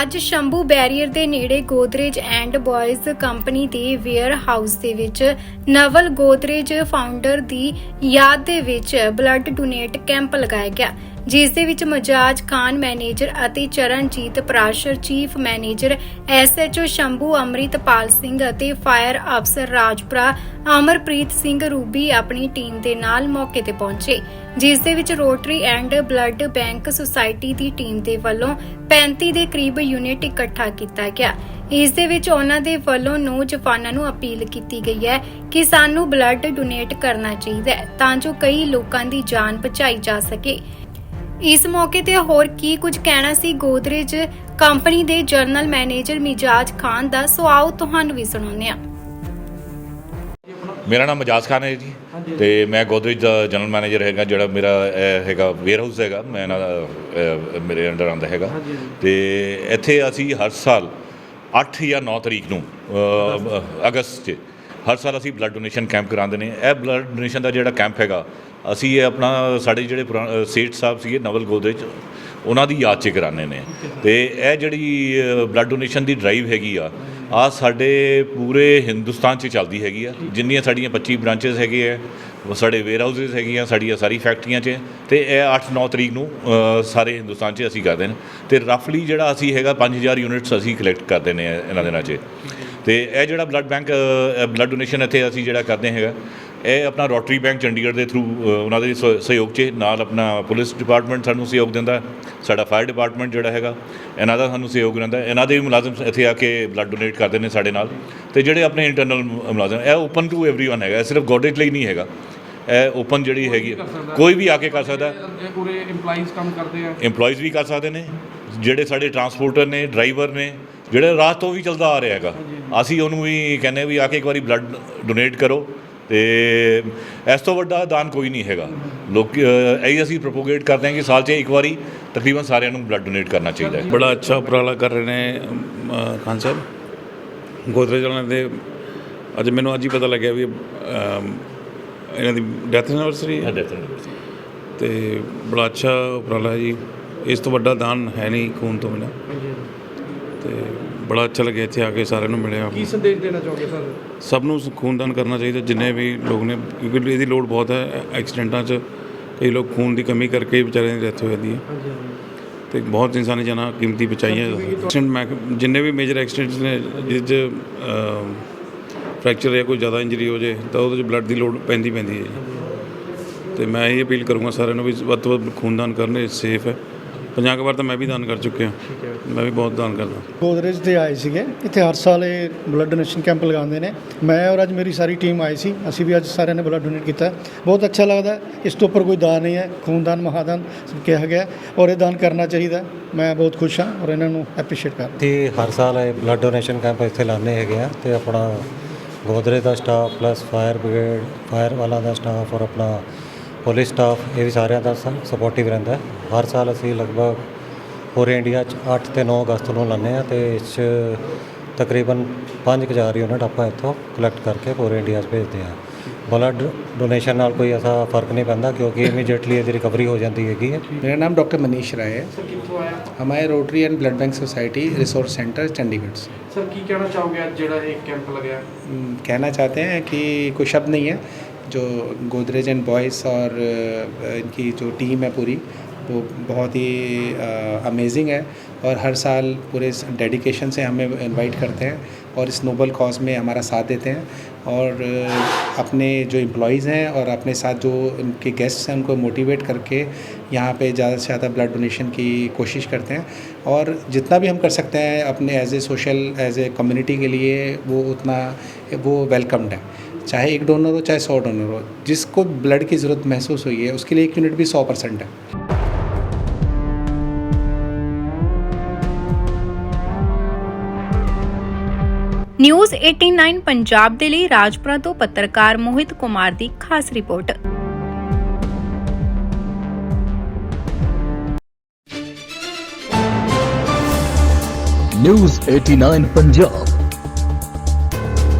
ਅੱਜ ਸ਼ੰਭੂ ਬੈਰੀਅਰ ਦੇ ਨੇੜੇ ਗੋਦਰੇਜ ਐਂਡ ਬॉयਜ਼ ਕੰਪਨੀ ਦੇ ਵੇਅਰ ਹਾਊਸ ਦੇ ਵਿੱਚ ਨਵਲ ਗੋਦਰੇਜ ਫਾਊਂਡਰ ਦੀ ਯਾਦ ਦੇ ਵਿੱਚ ਬਲੱਡ ਡੋਨੇਟ ਕੈਂਪ ਲਗਾਇਆ ਗਿਆ। ਜਿਸ ਦੇ ਵਿੱਚ ਮਜਾਜ ਖਾਨ ਮੈਨੇਜਰ ਅਤੇ Charanjit Prashar, chief manager SHO Shambhu, Amritpal Singh ਅਤੇ ਫਾਇਰ ਅਫਸਰ ਰਾਜਪੁਰਾ ਅਮਰਪ੍ਰੀਤ ਸਿੰਘ ਰੂਬੀ ਆਪਣੀ ਟੀਮ ਦੇ ਨਾਲ ਮੌਕੇ ਤੇ ਪਹੁੰਚੇ, ਜਿਸ ਦੇ ਵਿੱਚ Rotary and blood bank society the team ਦੇ ਵੱਲੋਂ 35 ਦੇ ਕਰੀਬ ਯੂਨਿਟ ਇਕੱਠਾ ਕੀਤਾ ਗਿਆ। ਇਸ ਦੇ ਵਿੱਚ ਉਹਨਾਂ ਦੇ ਵੱਲੋਂ ਨੌਜਵਾਨਾਂ ਨੂੰ ਅਪੀਲ ਕੀਤੀ ਗਈ ਹੈ ਕਿ ਸਾਨੂੰ ਬਲੱਡ ਡੋਨੇਟ ਕਰਨਾ ਚਾਹੀਦਾ ਹੈ ਤਾਂ ਜੋ ਕਈ ਲੋਕਾਂ ਦੀ ਜਾਨ ਬਚਾਈ ਜਾ ਸਕੇ। ਇਸ ਮੌਕੇ ਤੇ ਹੋਰ ਕੀ ਕੁਝ ਕਹਿਣਾ ਸੀ ਗੋਦਰੇਜ ਕੰਪਨੀ ਦੇ ਜਨਰਲ ਮੈਨੇਜਰ ਮਿਜਾਜ ਖਾਨ ਦਾ ਸੋ ਆਓ ਤੁਹਾਨੂੰ ਵੀ ਸੁਣਾਉਂਦੇ ਹਾਂ। ਮੇਰਾ ਨਾਮ ਮਜਾਜ਼ ਖਾਨ ਹੈ ਜੀ। ਤੇ ਮੈਂ ਗੋਦਰੇਜ ਦਾ ਜਨਰਲ ਮੈਨੇਜਰ ਹੈਗਾ ਜਿਹੜਾ ਮੇਰਾ ਇਹ ਹੈਗਾ ਵੇਅਰ ਹਾਊਸ ਹੈਗਾ ਮੈਂ ਇਹਨਾਂ ਦਾ ਅਹ, ਮੇਰੇ ਅੰਡਰ ਆਉਂਦਾ ਹੈਗਾ। ਤੇ ਇੱਥੇ ਅਸੀਂ ਹਰ ਸਾਲ 8 ਜਾਂ 9 ਤਰੀਕ ਨੂੰ ਅਹ, ਅਗਸਤ 'ਚ ਹਰ ਸਾਲ ਅਸੀਂ ਬਲੱਡ ਡੋਨੇਸ਼ਨ ਕੈਂਪ ਕਰਾਉਂਦੇ ਨੇ। ਇਹ ਬਲੱਡ ਡੋਨੇਸ਼ਨ ਦਾ ਜਿਹੜਾ ਕੈਂਪ ਹੈਗਾ ਅਸੀਂ ਇਹ ਆਪਣਾ, ਸਾਡੇ ਜਿਹੜੇ ਪੁਰਾ- ਸੇਠ ਸਾਹਿਬ ਸੀਗੇ ਨਵਲ ਗੋਦਰੇਜ ਉਹਨਾਂ ਦੀ ਯਾਦ 'ਚ ਕਰਾਉਂਦੇ ਨੇ। ਤੇ ਇਹ ਜਿਹੜੀ ਬਲੱਡ ਡੋਨੇਸ਼ਨ ਦੀ ਡਰਾਈਵ ਹੈਗੀ ਆ ਆ ਸਾਡੇ ਪੂਰੇ ਹਿੰਦੁਸਤਾਨ 'ਚ ਚੱਲਦੀ ਹੈਗੀ ਆ। ਜਿੰਨੀਆਂ ਸਾਡੀਆਂ 25 ਬ੍ਰਾਂਚਸ ਹੈਗੇ ਆ ਸਾਡੇ ਵੇਅਰ ਹਾਊਸਸ ਹੈਗੀਆਂ, ਸਾਡੀਆਂ ਸਾਰੀ ਫੈਕਟਰੀਆਂ 'ਚ। ਤੇ ਇਹ 8-9 ਤਰੀਕ ਨੂੰ ਸਾਰੇ ਹਿੰਦੁਸਤਾਨ 'ਚ ਅਸੀਂ ਕਰਦੇ ਨੇ। ਤੇ ਰਫਲੀ ਜਿਹੜਾ ਅਸੀਂ ਹੈਗਾ 5000 ਯੂਨਿਟਸ ਅਸੀਂ ਕਲੈਕਟ ਕਰਦੇ ਨੇ ਇਹਨਾਂ ਦਿਨਾਂ 'ਚ। ਤੇ ਇਹ ਜਿਹੜਾ ਬਲੱਡ ਬੈਂਕ ਬਲੱਡ ਡੋਨੇਸ਼ਨ ਇੱਥੇ ਅਸੀਂ ਜਿਹੜਾ ਕਰਦੇ ਹੈਗਾ ਇਹ ਆਪਣਾ ਰੋਟਰੀ ਬੈਂਕ ਚੰਡੀਗੜ੍ਹ ਦੇ ਥਰੂ ਉਹਨਾਂ ਦੇ ਸਹਿ- ਸਹਿਯੋਗ 'ਚ ਨਾਲ ਆਪਣਾ ਪੁਲਿਸ ਡਿਪਾਰਟਮੈਂਟ ਸਾਨੂੰ ਸਹਿਯੋਗ ਦਿੰਦਾ ਸਾਡਾ ਫਾਇਰ ਡਿਪਾਰਟਮੈਂਟ ਜਿਹੜਾ ਹੈਗਾ ਇਹਨਾਂ ਦਾ ਸਾਨੂੰ ਸਹਿਯੋਗ ਦਿੰਦਾ ਇਹਨਾਂ ਦੇ ਵੀ ਮੁਲਾਜ਼ਮ ਇੱਥੇ ਆ ਕੇ ਬਲੱਡ ਡੋਨੇਟ ਕਰਦੇ ਨੇ ਸਾਡੇ ਨਾਲ ਤੇ ਜਿਹੜੇ ਆਪਣੇ ਇੰਟਰਨਲ ਮੁਲਾਜ਼ਮ ਇਹ ਓਪਨ ਟੂ एवरीवन ਹੈਗਾ ਇਹ ਸਿਰਫ ਗੋਡਰੇਜ ਲਈ ਨਹੀਂ ਹੈਗਾ ਇਹ ਓਪਨ ਜਿਹੜੀ ਹੈਗੀ ਹੈ, ਕੋਈ ਵੀ ਆ ਕੇ ਕਰ ਸਕਦਾ ਜੇ ਪੂਰੇ EMPLOYEES ਕੰਮ ਕਰਦੇ ਆ EMPLOYEES ਵੀ ਕਰ ਸਕਦੇ ਨੇ ਜਿਹੜੇ ਸਾਡੇ ਟਰਾਂਸਪੋਰਟਰ ਨੇ ਡਰਾਈਵਰ ਨੇ ਜਿਹੜੇ ਰਾਤ ਤੋਂ ਵੀ ਚੱਲਦਾ ਆ ਰਿਹਾ ਹੈਗਾ ਅਸੀਂ ਉਹਨੂੰ ਵੀ ਕਹਿੰਦੇ ਵੀ ਆ ਕੇ ਇੱਕ ਵਾਰੀ ਬਲੱਡ ਡੋਨੇਟ ਕਰੋ ਤੇ ਇਸ ਤੋਂ ਵੱਡਾ ਦਾਨ ਕੋਈ ਨਹੀਂ ਹੈਗਾ। ਲੋਕ ਇਹੀ ਅਸੀਂ ਪ੍ਰੋਪੋਗੇਟ ਕਰਦੇ ਹਾਂ ਕਿ ਸਾਲ 'ਚ ਇੱਕ ਵਾਰੀ ਤਕਰੀਬਨ ਸਾਰਿਆਂ ਨੂੰ ਬਲੱਡ ਡੋਨੇਟ ਕਰਨਾ ਚਾਹੀਦਾ ਹੈ। ਬੜਾ ਅੱਛਾ ਉਪਰਾਲਾ ਕਰ ਰਹੇ ਨੇ ਖਾਨ ਸਾਹਿਬ। ਗੋਦਰੇਜ ਵਾਲਿਆਂ ਦੇ ਅੱਜ ਮੈਨੂੰ ਅੱਜ ਹੀ ਪਤਾ ਲੱਗਿਆ ਵੀ ਇਹਨਾਂ ਦੀ ਡੈਥ ਐਨਵਰਸਰੀ ਹੈ। ਤੇ ਬੜਾ ਅੱਛਾ ਉਪਰਾਲਾ ਹੈ ਜੀ। ਇਸ ਤੋਂ ਵੱਡਾ ਦਾਨ ਹੈ ਨਹੀਂ ਖੂਨ ਤੋਂ ਬਿਨਾਂ। ਤੇ ਬੜਾ ਅੱਛਾ ਲੱਗਿਆ ਇੱਥੇ ਆ ਕੇ ਸਾਰਿਆਂ ਨੂੰ ਮਿਲਿਆ। ਕੀ ਸੰਦੇਸ਼ ਦੇਣਾ ਚਾਹੋਗੇ ਸਰ? ਸਭ ਨੂੰ ਖੂਨਦਾਨ ਕਰਨਾ ਚਾਹੀਦਾ ਜਿੰਨੇ ਵੀ ਲੋਕ ਨੇ ਕਿਉਂਕਿ ਇਹਦੀ ਲੋੜ ਬਹੁਤ ਹੈ ਐਕਸੀਡੈਂਟਾਂ 'ਚ। ਕਈ ਲੋਕ ਖੂਨ ਦੀ ਕਮੀ ਕਰਕੇ ਵਿਚਾਰਿਆਂ ਦੀ ਡੈਥ ਹੋ ਜਾਂਦੀ ਹੈ। ਹਾਂਜੀ ਤੇ ਬਹੁਤ ਇਨਸਾਨੀ ਜਾਨਾਂ ਕੀਮਤੀ ਬਚਾਈਆਂ ਐਕਸੀਡੈਂਟ ਮੈਂ ਜਿੰਨੇ ਵੀ ਮੇਜਰ ਐਕਸੀਡੈਂਟਸ ਨੇ ਜਿਸ 'ਚ ਫ੍ਰੈਕਚਰ ਜਾਂ ਕੋਈ ਜ਼ਿਆਦਾ ਇੰਜਰੀ ਹੋ ਜੇ ਤਾਂ ਉਹਦੇ 'ਚ ਬਲੱਡ ਦੀ ਲੋੜ ਪੈਂਦੀ ਪੈਂਦੀ ਹੈ ਤੇ ਮੈਂ ਇਹ ਅਪੀਲ ਕਰੂੰਗਾ ਸਾਰਿਆਂ ਨੂੰ ਵੀ ਵੱਧ ਤੋਂ ਵੱਧ ਖੂਨਦਾਨ ਕਰਨ ਇਹ ਸੇਫ ਹੈ। 50 ਕੁ ਵਾਰ ਤਾਂ ਮੈਂ ਵੀ ਦਾਨ ਕਰ ਚੁੱਕਿਆ। ਮੈਂ ਵੀ ਬਹੁਤ ਦਾਨ ਕਰਦਾ। ਗੋਦਰੇਜ ਤੇ ਆਏ ਸੀਗੇ। ਇੱਥੇ ਹਰ ਸਾਲ ਇਹ ਬਲੱਡ ਡੋਨੇਸ਼ਨ ਕੈਂਪ ਲਗਾਉਂਦੇ ਨੇ। ਮੈਂ ਔਰ ਅੱਜ ਮੇਰੀ ਸਾਰੀ ਟੀਮ ਆਈ ਸੀ। ਅਸੀਂ ਵੀ ਅੱਜ ਸਾਰਿਆਂ ਨੇ ਬਲੱਡ ਡੋਨੇਟ ਕੀਤਾ। ਬਹੁਤ ਅੱਛਾ ਲੱਗਦਾ। ਇਸ ਤੋਂ ਉੱਪਰ ਕੋਈ ਦਾਨ ਨਹੀਂ ਹੈ। ਖੂਨਦਾਨ ਮਹਾਦਾਨ ਕਿਹਾ ਗਿਆ। ਔਰ ਇਹ ਦਾਨ ਕਰਨਾ ਚਾਹੀਦਾ। ਮੈਂ ਬਹੁਤ ਖੁਸ਼ ਹਾਂ ਔਰ ਇਹਨਾਂ ਨੂੰ ਐਪਰੀਸ਼ੀਏਟ ਕਰਦਾ। ਤੇ ਹਰ ਸਾਲ ਇਹ ਬਲੱਡ ਡੋਨੇਸ਼ਨ ਕੈਂਪ ਇੱਥੇ ਲਾਉਂਦੇ ਹੈਗੇ ਆ ਤੇ ਆਪਣਾ ਗੋਦਰੇ ਦਾ staff plus fire brigade fire ਵਾਲਾ ਦਾ ਸਟਾਫ ਔਰ ਆਪਣਾ ਪੁਲਿਸ ਸਟਾਫ ਇਹ ਵੀ ਸਾਰਿਆਂ ਦਾ ਸਪੋਰਟਿਵ ਰਹਿੰਦਾ ਹੈ। ਹਰ ਸਾਲ ਅਸੀਂ ਲਗਭਗ ਪੂਰੇ ਇੰਡੀਆ 'ਚ 8 ਤੇ 9 ਅਗਸਤ ਨੂੰ ਲਾਉਂਦੇ ਆ ਤੇ ਇਸ 'ਚ ਤਕਰੀਬਨ 5000 ਯੂਨਿਟ ਆਪਾਂ ਇੱਥੋਂ ਕਲੈਕਟ ਕਰਕੇ ਪੂਰੇ ਇੰਡੀਆ 'ਚ ਭੇਜਦੇ ਆ ਬਲੱਡ ਡੋਨੇਸ਼ਨ ਨਾਲ ਕੋਈ ਐਸਾ ਫਰਕ ਨਹੀਂ ਪੈਂਦਾ ਕਿਉਂਕਿ ਇਮੀਡੀਏਟਲੀ ਇਹਦੀ ਰਿਕਵਰੀ ਹੋ ਜਾਂਦੀ ਹੈਗੀ ਹੈ मेरा नाम डॉक्टर मनीष राय है ਸਰ ਕਿੱਥੋਂ ਆਇਆ हमारे rotary and blood bank society resource centre Chandigarh से ਸਰ ਕੀ ਕਹਿਣਾ ਚਾਹੋਗੇ ਅੱਜ ਜਿਹੜਾ ਇਹ ਕੈਂਪ ਲੱਗਿਆ हम्म, कहना चाहते हैं कि कोई शब्द नहीं है जो गोदरेज एंड बॉयज़ और इनकी जो टीम है पूरी, वो बहुत ही अमेजिंग है। और हर साल पूरे डेडिकेशन से हमें इनवाइट करते हैं और इस नोबल कॉज में हमारा साथ देते हैं। और अपने जो एम्प्लॉयज़ हैं और अपने साथ जो उनके गेस्ट्स हैं, उनको मोटिवेट करके यहाँ पे ज़्यादा से ज़्यादा ब्लड डोनेशन की कोशिश करते हैं। और जितना भी हम कर सकते हैं अपने as a social as a community के लिए, वो उतना, वो वेलकम्ड है। चाहे एक डोनर हो चाहे सौ डोनर हो जिसको ब्लड की ज़रूरत महसूस हुई है उसके लिए एक यूनिट भी सौ परसेंट है ਨਿਊਜ਼ 89 ਪੰਜਾਬ ਦੇ ਲਈ ਰਾਜਪੁਰਾ ਤੋਂ ਪੱਤਰਕਾਰ ਮੋਹਿਤ ਕੁਮਾਰ ਦੀ ਖਾਸ ਰਿਪੋਰਟ ਨਿਊਜ਼ 89 ਪੰਜਾਬ